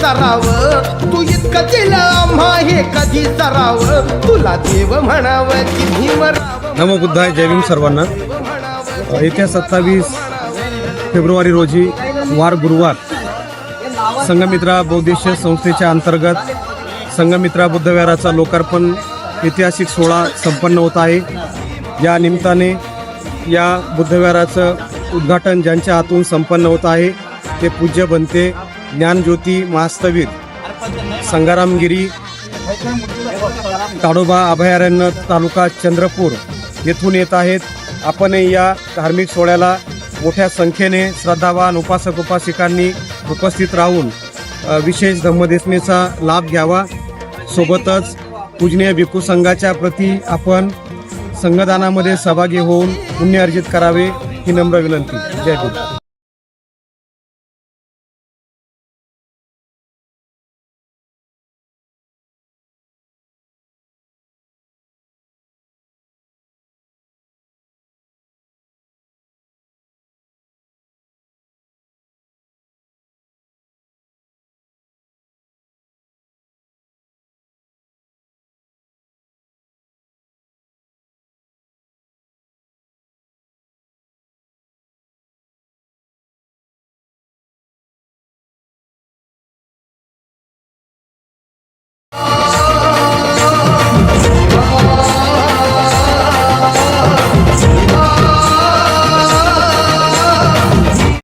सराव? तू इतकं दिलं आम्हा हे कधी सराव? तुला देव म्हणाव की भीमराव नमो बुद्धाय जय भीम सर्वांना. येत्या सत्तावीस फेब्रुवारी रोजी वार गुरुवार संघमित्रा बौद्धिश संस्थेच्या अंतर्गत संघमित्रा बुद्धविहाराचा लोकार्पण ऐतिहासिक सोहळा संपन्न होत आहे. या निमित्ताने या बुद्धविहाराचं उद्घाटन ज्यांच्या हातून संपन्न होत आहे. ते पूज्य बनते. ज्ञानज्योती महास्तवीर. संगारामगिरी ताडोबा अभयारण्य तालुका चंद्रपूर. येथून येत आहेत. आपणही या धार्मिक सोहळ्याला मोठ्या संख्येने श्रद्धावान उपासक उपासिकांनी उपस्थित राहून विशेष धम्मदेशनेचा लाभ घ्यावा. सोबतच पूजनीय भिक्खू संघाच्या प्रती आपण संघदानामध्ये सहभागी होऊन पुण्य अर्जित करावे ही नम्र विनंती. जय भीम